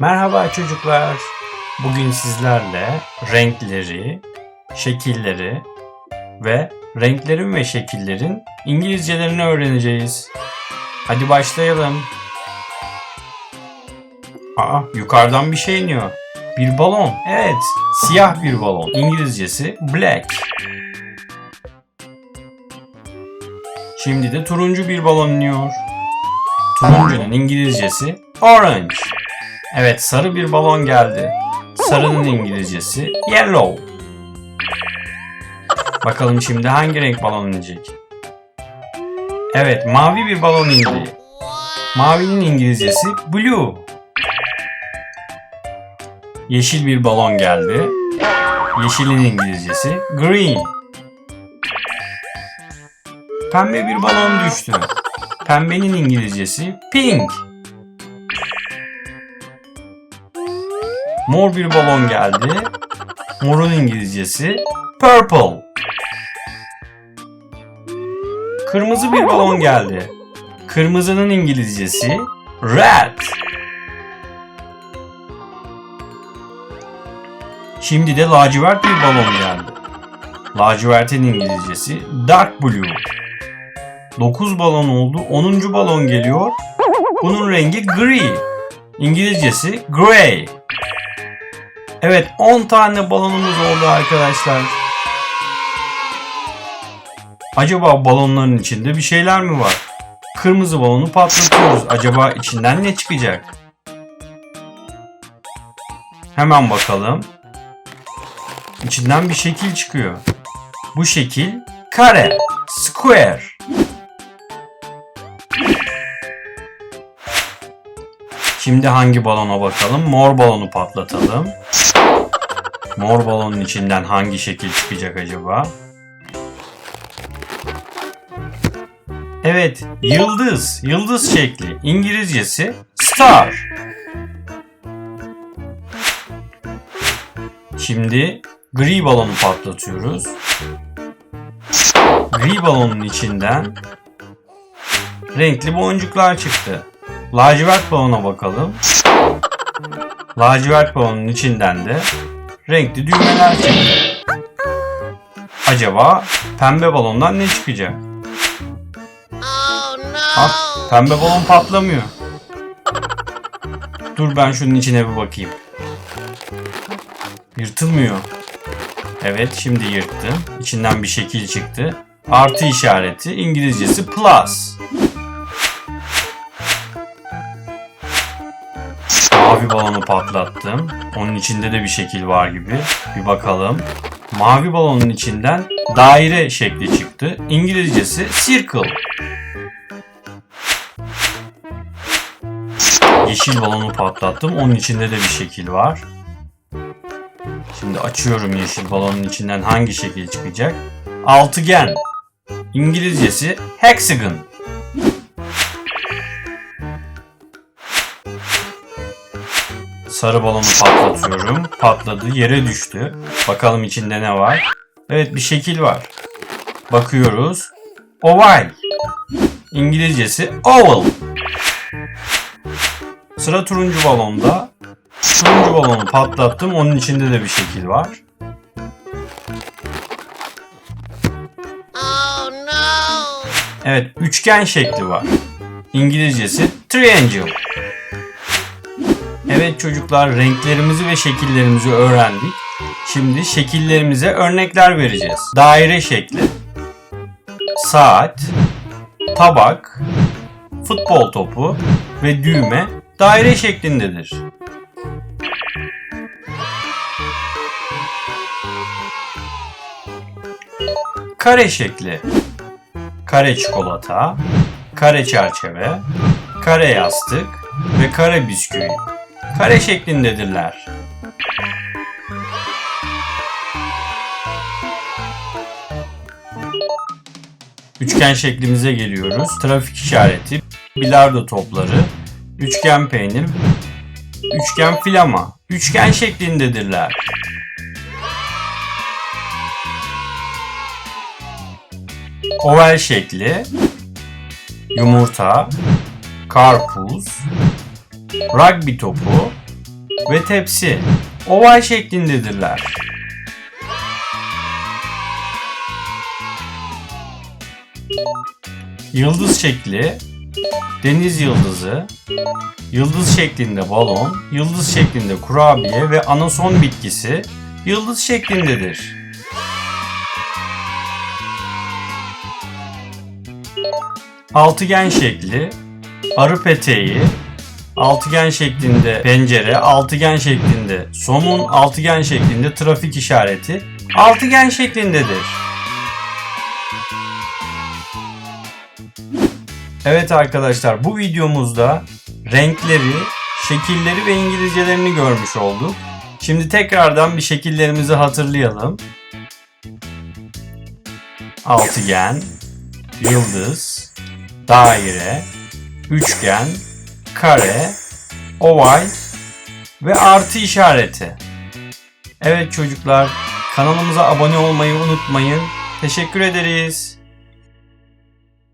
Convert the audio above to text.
Merhaba çocuklar. Bugün sizlerle renkleri, şekilleri ve renklerin ve şekillerin İngilizcelerini öğreneceğiz. Hadi başlayalım. Aa, yukarıdan bir şey iniyor. Bir balon. Evet, siyah bir balon. İngilizcesi black. Şimdi de turuncu bir balon iniyor. Turuncunun İngilizcesi orange. Evet sarı bir balon geldi. Sarının İngilizcesi yellow. Bakalım şimdi hangi renk balon inecek? Evet mavi bir balon indi. Mavinin İngilizcesi blue. Yeşil bir balon geldi. Yeşilin İngilizcesi green. Pembe bir balon düştü. Pembenin İngilizcesi pink. Mor bir balon geldi. Morun İngilizcesi purple. Kırmızı bir balon geldi. Kırmızının İngilizcesi red. Şimdi de lacivert bir balon geldi. Lacivertin İngilizcesi dark blue. 9 balon oldu. 10. balon geliyor. Bunun rengi gri. İngilizcesi grey. Evet 10 tane balonumuz oldu arkadaşlar. Acaba balonların içinde bir şeyler mi var? Kırmızı balonu patlatıyoruz. Acaba içinden ne çıkacak? Hemen bakalım. İçinden bir şekil çıkıyor. Bu şekil kare, square. Şimdi hangi balona bakalım? Mor balonu patlatalım. Mor balonun içinden hangi şekil çıkacak acaba? Evet, yıldız. Yıldız şekli. İngilizcesi star. Şimdi gri balonu patlatıyoruz. Gri balonun içinden renkli boncuklar çıktı. Lacivert balona bakalım. Lacivert balonun içinden de renkli düğmeler çıktı. Acaba pembe balondan ne çıkacak? Ah, pembe balon patlamıyor. Dur ben şunun içine bir bakayım. Yırtılmıyor. Evet şimdi yırttım. İçinden bir şekil çıktı. Artı işareti İngilizcesi plus. Mavi balonu patlattım. Onun içinde de bir şekil var gibi. Bir bakalım. Mavi balonun içinden daire şekli çıktı. İngilizcesi circle. Yeşil balonu patlattım. Onun içinde de bir şekil var. Şimdi açıyorum yeşil balonun içinden hangi şekil çıkacak? Altıgen. İngilizcesi hexagon. Sarı balonu patlatıyorum. Patladı. Yere düştü. Bakalım içinde ne var? Evet bir şekil var. Bakıyoruz. Oval. İngilizcesi oval. Sıra turuncu balonda. Turuncu balonu patlattım. Onun içinde de bir şekil var. Oh no! Evet, üçgen şekli var. İngilizcesi triangle. Evet çocuklar, renklerimizi ve şekillerimizi öğrendik. Şimdi şekillerimize örnekler vereceğiz. Daire şekli, saat, tabak, futbol topu ve düğme daire şeklindedir. Kare şekli kare çikolata, kare çerçeve, kare yastık ve kare bisküvi. Kare şeklindedirler. Üçgen şeklimize geliyoruz. Trafik işareti, bilardo topları, üçgen peynir, üçgen filama. Üçgen şeklindedirler. oval şekli, yumurta, karpuz, rugby topu, ve tepsi oval şeklindedirler. Yıldız şekli, deniz yıldızı, yıldız şeklinde balon, yıldız şeklinde kurabiye ve anason bitkisi yıldız şeklindedir. Altıgen şekli, arı peteği, altıgen şeklinde pencere, altıgen şeklinde somun, altıgen şeklinde trafik işareti, altıgen şeklindedir. Evet arkadaşlar bu videomuzda renkleri, şekilleri ve İngilizcelerini görmüş olduk. Şimdi tekrardan bir şekillerimizi hatırlayalım. Altıgen, yıldız, daire, üçgen, kare, oval ve artı işareti. Evet çocuklar kanalımıza abone olmayı unutmayın. Teşekkür ederiz.